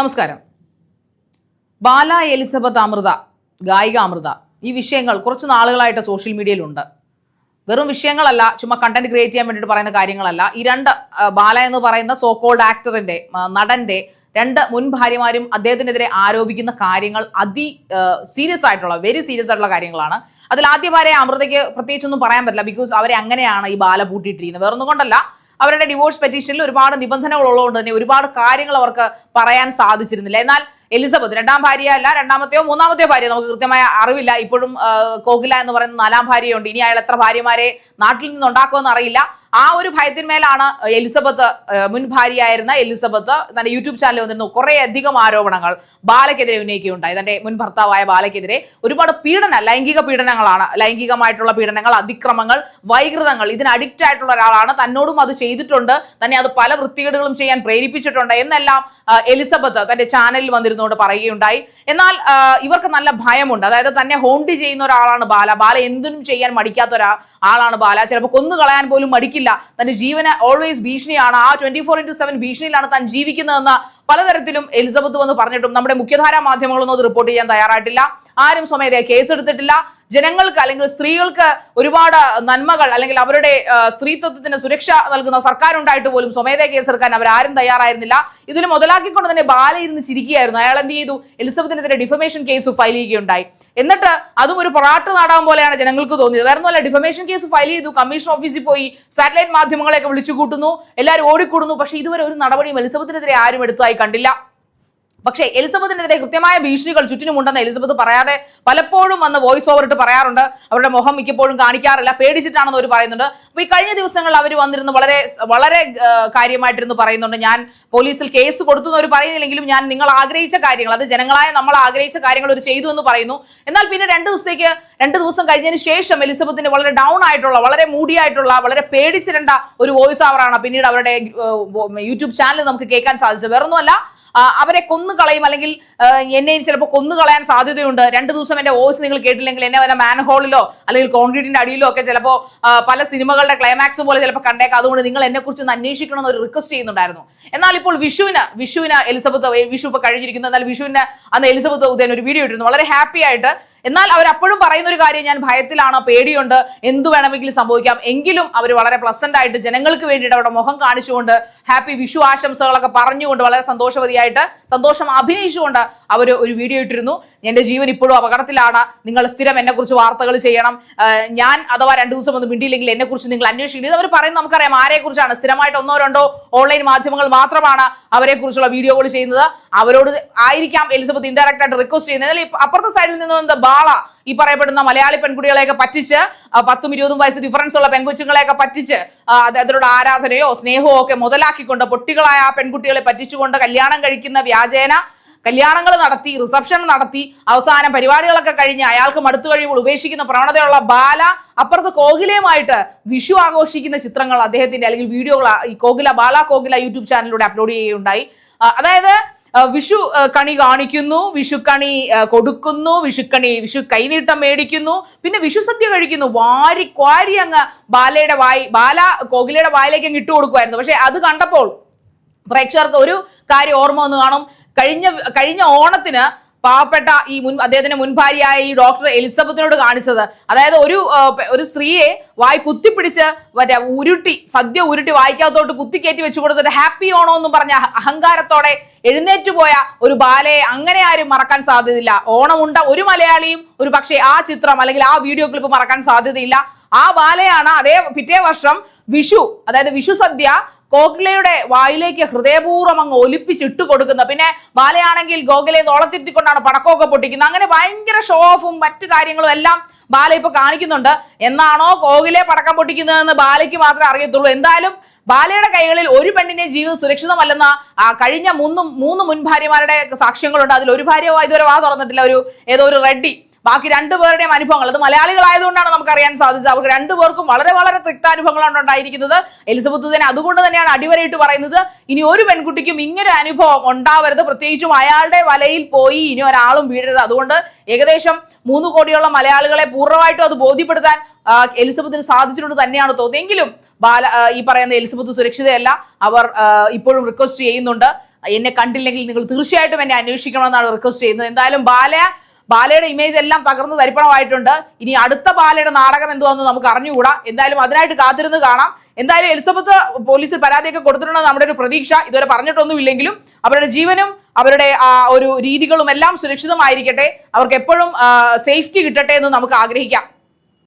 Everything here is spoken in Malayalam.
നമസ്കാരം. ബാല എലിസബത്ത് അമൃത ഗായിക അമൃത ഈ വിഷയങ്ങൾ കുറച്ച് നാളുകളായിട്ട് സോഷ്യൽ മീഡിയയിലുണ്ട്. വെറും വിഷയങ്ങളല്ല ചുമ്മാ കണ്ടന്റ് ക്രിയേറ്റ് ചെയ്യാൻ വേണ്ടിട്ട് പറയുന്ന കാര്യങ്ങളല്ല. ഈ രണ്ട് ബാല എന്ന് പറയുന്ന സോ കോൾഡ് ആക്ടറിന്റെ നടന്റെ രണ്ട് മുൻ ഭാര്യമാരും അദ്ദേഹത്തിനെതിരെ ആരോപിക്കുന്ന കാര്യങ്ങൾ അതി സീരിയസ് ആയിട്ടുള്ള വെരി സീരിയസ് ആയിട്ടുള്ള കാര്യങ്ങളാണ്. അതിൽ ആദ്യ ഭാര്യ അമൃതയ്ക്ക് പ്രത്യേകിച്ചൊന്നും പറയാൻ പറ്റില്ല ബിക്കോസ് അവരെ അങ്ങനെയാണ് ഈ ബാല പൂട്ടിയിട്ടിരിക്കുന്നത്. വേറൊന്നും കൊണ്ടല്ല അവരുടെ ഡിവോഴ്സ് പെറ്റീഷനിൽ ഒരുപാട് നിബന്ധനകൾ ഉള്ളതുകൊണ്ട് തന്നെ ഒരുപാട് കാര്യങ്ങൾ അവർക്ക് പറയാൻ സാധിച്ചിരുന്നില്ല. എന്നാൽ എലിസബത്ത് രണ്ടാം ഭാര്യ അല്ല രണ്ടാമത്തെയോ മൂന്നാമത്തെയോ ഭാര്യ നമുക്ക് കൃത്യമായ അറിവില്ല. ഇപ്പോഴും കോകില എന്ന് പറയുന്ന നാലാം ഭാര്യയുണ്ട്. ഇനി അയാൾ എത്ര ഭാര്യമാരെ നാട്ടിൽ നിന്ന് ഉണ്ടാക്കുമെന്ന് അറിയില്ല. ആ ഒരു ഭയത്തിന്മേലാണ് എലിസബത്ത് മുൻ ഭാര്യയായിരുന്ന എലിസബത്ത് തന്റെ യൂട്യൂബ് ചാനലിൽ വന്നിരുന്നു. കുറേ അധികം ആരോപണങ്ങൾ ബാലയ്ക്കെതിരെ ഉന്നയിക്കുകയുണ്ടായി. തന്റെ മുൻ ഭർത്താവായ ബാലയ്ക്കെതിരെ ഒരുപാട് പീഡന ലൈംഗിക പീഡനങ്ങളാണ്. ലൈംഗികമായിട്ടുള്ള പീഡനങ്ങൾ അതിക്രമങ്ങൾ വൈകൃതങ്ങൾ ഇതിന് അഡിക്റ്റ് ആയിട്ടുള്ള ഒരാളാണ്. തന്നോടും അത് ചെയ്തിട്ടുണ്ട്. തന്നെ അത് പല വൃത്തികേടുകളും ചെയ്യാൻ പ്രേരിപ്പിച്ചിട്ടുണ്ട് എന്നെല്ലാം എലിസബത്ത് തന്റെ ചാനലിൽ വന്നിരുന്നുകൊണ്ട് പറയുകയുണ്ടായി. എന്നാൽ ഇവർക്ക് നല്ല ഭയമുണ്ട്. അതായത് തന്നെ ഹോണ്ടി ചെയ്യുന്ന ഒരാളാണ് ബാല. ബാല എന്തിനും ചെയ്യാൻ മടിക്കാത്ത ഒരാളാണ് ബാല. ചിലപ്പോൾ കൊന്നു കളയാൻ പോലും മടിക്കില്ല തന്റെ ജീവന് ഓൾവേസ് ഭീഷണിയാണ്. ആ ട്വന്റി ഫോർ ഇന്റു സെവൻ ഭീഷണിയിലാണ് താൻ ജീവിക്കുന്നതെന്ന് പലതരത്തിലും എലിസബത്ത് വന്ന് പറഞ്ഞിട്ടും നമ്മുടെ മുഖ്യധാരാ മാധ്യമങ്ങളൊന്നും അത് റിപ്പോർട്ട് ചെയ്യാൻ തയ്യാറായിട്ടില്ല. ആരും സ്വമേധയാ കേസെടുത്തിട്ടില്ല ജനങ്ങൾക്ക് അല്ലെങ്കിൽ സ്ത്രീകൾക്ക് ഒരുപാട് നന്മകൾ അല്ലെങ്കിൽ അവരുടെ സ്ത്രീത്വത്തിന് സുരക്ഷ നൽകുന്ന സർക്കാർ ഉണ്ടായിട്ട് പോലും സ്വമേധയാ കേസെടുക്കാൻ അവരാരും തയ്യാറായിരുന്നില്ല. ഇതിന് മുതലാക്കിക്കൊണ്ട് തന്നെ ബാല ഇരുന്ന് ചിരിക്കുകയായിരുന്നു. അയാൾ എന്ത് ചെയ്തു? എലിസബത്തിനെതിരെ ഡിഫമേഷൻ കേസ് ഫയൽ ചെയ്യുകയുണ്ടായി. എന്നിട്ട് അതും ഒരു പൊറാട്ട് നാടാൻ പോലെയാണ് ജനങ്ങൾക്ക് തോന്നിയത്. വേറെ ഒന്നുമല്ല ഡിഫമേഷൻ കേസ് ഫയൽ ചെയ്തു കമ്മീഷൻ ഓഫീസിൽ പോയി സാറ്റലൈറ്റ് മാധ്യമങ്ങളെയൊക്കെ വിളിച്ചു കൂട്ടുന്നു എല്ലാവരും ഓടിക്കൂടുന്നു. പക്ഷേ ഇതുവരെ ഒരു നടപടിയും എലിസബത്തിനെതിരെ ആരും എടുത്തതായി കണ്ടില്ല. പക്ഷേ എലിസബത്തിനെതിരെ കൃത്യമായ ഭീഷണികൾ ചുറ്റിനുമുണ്ടെന്ന് എലിസബത്ത് പറയാതെ പലപ്പോഴും വന്ന് വോയിസ് ഓവർ ഇട്ട് പറയാറുണ്ട്. അവരുടെ മുഖം മിക്കപ്പോഴും കാണിക്കാറില്ല. പേടിച്ചിട്ടാണെന്ന് അവർ പറയുന്നുണ്ട്. അപ്പൊ ഈ കഴിഞ്ഞ ദിവസങ്ങളിൽ അവർ വന്നിരുന്ന് വളരെ വളരെ കാര്യമായിട്ടിരുന്നു പറയുന്നുണ്ട്. ഞാൻ പോലീസിൽ കേസ് കൊടുത്തു എന്ന് അവർ പറയുന്നില്ലെങ്കിലും ഞാൻ നിങ്ങൾ ആഗ്രഹിച്ച കാര്യങ്ങൾ അത് ജനങ്ങളായ നമ്മൾ ആഗ്രഹിച്ച കാര്യങ്ങൾ അവർ ചെയ്തു എന്ന് പറയുന്നു. എന്നാൽ പിന്നെ രണ്ട് ദിവസത്തേക്ക് രണ്ട് ദിവസം കഴിഞ്ഞതിന് ശേഷം എലിസബത്തിന്റെ വളരെ ഡൗൺ ആയിട്ടുള്ള വളരെ മൂടിയായിട്ടുള്ള വളരെ പേടിച്ചിരണ്ട ഒരു വോയിസ് ഓവറാണ് പിന്നീട് അവരുടെ യൂട്യൂബ് ചാനൽ നമുക്ക് കേൾക്കാൻ സാധിച്ചത്. വേറൊന്നുമല്ല അവരെ കൊന്നു കളയും അല്ലെങ്കിൽ എന്നെ ചിലപ്പോൾ കൊന്നു കളയാൻ സാധ്യതയുണ്ട്. രണ്ട് ദിവസം എന്റെ വോയിസ് നിങ്ങൾ കേട്ടില്ലെങ്കിൽ എന്നെ വല്ല മാൻഹോളിലോ അല്ലെങ്കിൽ കോൺക്രീറ്റിന്റെ അടിയിലോ ഒക്കെ ചിലപ്പോൾ പല സിനിമകളുടെ ക്ലൈമാക്സ് പോലെ ചിലപ്പോൾ കണ്ടേക്കാം. അതുകൊണ്ട് നിങ്ങൾ എന്നെ കുറിച്ച് ഒന്ന് അന്വേഷിക്കണം എന്ന് ഒരു റിക്വസ്റ്റ് ചെയ്യുന്നുണ്ടായിരുന്നു. എന്നാൽ ഇപ്പോൾ വിഷുവിന് വിഷുവിന് എലിസബത്ത് വിഷു ഇപ്പൊ കഴിഞ്ഞിരിക്കുന്നു. എന്നാൽ വിഷുവിന് അന്ന് എലിസബത്ത് ഉദയൻ ഒരു വീഡിയോ ഇട്ടിരുന്നു. വളരെ ഹാപ്പി ആയിട്ട് എന്നാൽ അവർ അപ്പോഴും പറയുന്ന ഒരു കാര്യം ഞാൻ ഭയത്തിലാണ്? പേടിയുണ്ട്? എന്തു വേണമെങ്കിലും സംഭവിക്കാം? എങ്കിലും അവർ വളരെ പ്ലസന്റ് ആയിട്ട് ജനങ്ങൾക്ക് വേണ്ടിയിട്ട് അവരുടെ മുഖം കാണിച്ചുകൊണ്ട് ഹാപ്പി വിഷു ആശംസകളൊക്കെ പറഞ്ഞുകൊണ്ട് വളരെ സന്തോഷവതിയായിട്ട് സന്തോഷം അഭിനയിച്ചുകൊണ്ട് അവർ ഒരു വീഡിയോ ഇട്ടിരുന്നു. എന്റെ ജീവൻ ഇപ്പോഴും അപകടത്തിലാണ്. നിങ്ങൾ സ്ഥിരം എന്നെ കുറിച്ച് വാർത്തകൾ ചെയ്യണം. ഞാൻ അഥവാ രണ്ട് ദിവസം ഒന്ന് മിണ്ടിയില്ലെങ്കിൽ എന്നെക്കുറിച്ച് നിങ്ങൾ അന്വേഷിക്കണം. ഇത് അവർ പറയുന്നത് നമുക്കറിയാം ആരെക്കുറിച്ചാണ്. സ്ഥിരമായിട്ട് ഒന്നോ രണ്ടോ ഓൺലൈൻ മാധ്യമങ്ങൾ മാത്രമാണ് അവരെക്കുറിച്ചുള്ള വീഡിയോകൾ ചെയ്യുന്നത്. അവരോട് ആയിരിക്കാം എലിസബത്ത് ഇൻഡയറക്റ്റ് ആയിട്ട് റിക്വസ്റ്റ് ചെയ്യുന്നത്. അപ്പുറത്തെ സൈഡിൽ നിന്ന് വന്ന ബാള ഈ പറയപ്പെടുന്ന മലയാളി പെൺകുട്ടികളെയൊക്കെ പറ്റിച്ച് പത്തും ഇരുപതും വയസ്സ് ഡിഫറൻസ് ഉള്ള പെൺകൊച്ചുങ്ങളെയൊക്കെ പറ്റിച്ച് അതിനോട് ആരാധനയോ സ്നേഹമോ ഒക്കെ മുതലാക്കിക്കൊണ്ട് പൊട്ടികളായ ആ പെൺകുട്ടികളെ പറ്റിച്ചുകൊണ്ട് കല്യാണം കഴിക്കുന്ന വ്യാജേന കല്യാണങ്ങൾ നടത്തി റിസപ്ഷൻ നടത്തി അവസാനം പരിപാടികളൊക്കെ കഴിഞ്ഞ് അയാൾക്ക് മടുത്തു കഴിയുമ്പോൾ ഉപേക്ഷിക്കുന്ന പ്രവണതയുള്ള ബാല അപ്പുറത്ത് കോകിലയുമായിട്ട് വിഷു ആഘോഷിക്കുന്ന ചിത്രങ്ങൾ അദ്ദേഹത്തിന്റെ അല്ലെങ്കിൽ വീഡിയോകൾ ഈ കോകില ബാല കോകില യൂട്യൂബ് ചാനലിലൂടെ അപ്ലോഡ് ചെയ്യുകയുണ്ടായി. അതായത് വിഷു കണി കാണിക്കുന്നു വിഷുക്കണി കൊടുക്കുന്നു വിഷുക്കണി വിഷു കൈനീട്ടം മേടിക്കുന്നു പിന്നെ വിഷു സദ്യ കഴിക്കുന്നു വാരി ക്വാരി അങ്ങ് ബാലയുടെ വായി ബാല കോകിലയുടെ വായിലേക്ക് അങ്ങ് ഇട്ട് കൊടുക്കുമായിരുന്നു. പക്ഷെ അത് കണ്ടപ്പോൾ പ്രേക്ഷകർക്ക് ഒരു കാര്യം ഓർമ്മ വന്ന് കാണും. കഴിഞ്ഞ കഴിഞ്ഞ ഓണത്തിന് പാവപ്പെട്ട ഈ മുൻ അദ്ദേഹത്തിന്റെ മുൻ ഭാര്യയായ ഈ ഡോക്ടർ എലിസബത്തിനോട് കാണിച്ചത്. അതായത് ഒരു ഒരു സ്ത്രീയെ വായി കുത്തിപ്പിടിച്ച് മറ്റേ ഉരുട്ടി സദ്യ ഉരുട്ടി വായിക്കാത്തോട്ട് കുത്തിക്കയറ്റി വെച്ചു കൊടുത്തിട്ട് ഹാപ്പി ഓണോ എന്ന് പറഞ്ഞ അഹങ്കാരത്തോടെ എഴുന്നേറ്റ് പോയ ഒരു ബാലയെ അങ്ങനെ ആരും മറക്കാൻ സാധ്യതയില്ല. ഓണമുണ്ട ഒരു മലയാളിയും ഒരു പക്ഷേ ആ ചിത്രം അല്ലെങ്കിൽ ആ വീഡിയോ ക്ലിപ്പ് മറക്കാൻ സാധ്യതയില്ല. ആ ബാലയാണ് അതേ പിറ്റേ വർഷം വിഷു അതായത് വിഷു സദ്യ കോകിലയുടെ വായിലേക്ക് ഹൃദയപൂർവം അങ്ങ് ഒലിപ്പിച്ചിട്ട് കൊടുക്കുന്ന. പിന്നെ ബാലയാണെങ്കിൽ ഗോഖലെ തോളത്തിരുത്തിക്കൊണ്ടാണ് പടക്കമൊക്കെ പൊട്ടിക്കുന്നത്. അങ്ങനെ ഭയങ്കര ഷോ ഓഫും മറ്റു കാര്യങ്ങളും എല്ലാം ബാല ഇപ്പൊ കാണിക്കുന്നുണ്ട്. എന്നാണോ ഗോഖലെ പടക്കം പൊട്ടിക്കുന്നതെന്ന് ബാലയ്ക്ക് മാത്രമേ അറിയത്തുള്ളൂ. എന്തായാലും ബാലയുടെ കൈകളിൽ ഒരു പെണ്ണിന്റെ ജീവിതം സുരക്ഷിതമല്ലെന്ന കഴിഞ്ഞ മൂന്ന് മൂന്ന് മുൻ ഭാര്യമാരുടെ സാക്ഷ്യങ്ങളുണ്ട്. അതിൽ ഒരു ഭാര്യ ഇതുവരെ വാ തുറന്നിട്ടില്ല. ഒരു ഏതോ ഒരു റെഡ്ഡി. ബാക്കി രണ്ടുപേരുടെയും അനുഭവങ്ങൾ. അത് മലയാളികളായതുകൊണ്ടാണ് നമുക്ക് അറിയാൻ സാധിച്ചത്. അവർക്ക് രണ്ടുപേർക്കും വളരെ വളരെ തിക്താനുഭവങ്ങളാണ് ഉണ്ടായിരിക്കുന്നത്. എലിസബത്ത് തന്നെ അതുകൊണ്ട് തന്നെയാണ് അടിവരയിട്ട് പറയുന്നത് ഇനി ഒരു പെൺകുട്ടിക്കും ഇങ്ങനെ അനുഭവം ഉണ്ടാവരുത്. പ്രത്യേകിച്ചും അയാളുടെ വലയിൽ പോയി ഇനി ഒരാളും വീഴരുത്. അതുകൊണ്ട് ഏകദേശം മൂന്ന് കോടിയോളം മലയാളികളെ പൂർണമായിട്ടും അത് ബോധ്യപ്പെടുത്താൻ എലിസബത്തിന് സാധിച്ചിട്ടുണ്ട് തന്നെയാണ് തോന്നിയെങ്കിലും ബാല ഈ പറയുന്ന എലിസബത്ത് സുരക്ഷിതയല്ല. അവർ ഇപ്പോഴും റിക്വസ്റ്റ് ചെയ്യുന്നുണ്ട്. എന്നെ കണ്ടില്ലെങ്കിൽ നിങ്ങൾ തീർച്ചയായിട്ടും എന്നെ അന്വേഷിക്കണമെന്നാണ് റിക്വസ്റ്റ് ചെയ്യുന്നത്. എന്തായാലും ബാല ബാലയുടെ ഇമേജ് എല്ലാം തകർന്ന് തരിപ്പണമായിട്ടുണ്ട്. ഇനി അടുത്ത ബാലയുടെ നാടകം എന്തുവാന്ന് നമുക്ക് അറിഞ്ഞുകൂടാ. എന്തായാലും അതിനായിട്ട് കാത്തിരുന്ന് കാണാം. എന്തായാലും എലിസബത്ത് പോലീസിൽ പരാതിയൊക്കെ കൊടുത്തിട്ടുണ്ടെന്ന് നമ്മുടെ ഒരു പ്രതീക്ഷ. ഇതുവരെ പറഞ്ഞിട്ടൊന്നുമില്ലെങ്കിലും അവരുടെ ജീവനും അവരുടെ ആ ഒരു രീതികളും എല്ലാം സുരക്ഷിതമായിരിക്കട്ടെ. അവർക്ക് എപ്പോഴും സേഫ്റ്റി കിട്ടട്ടെ എന്ന് നമുക്ക് ആഗ്രഹിക്കാം.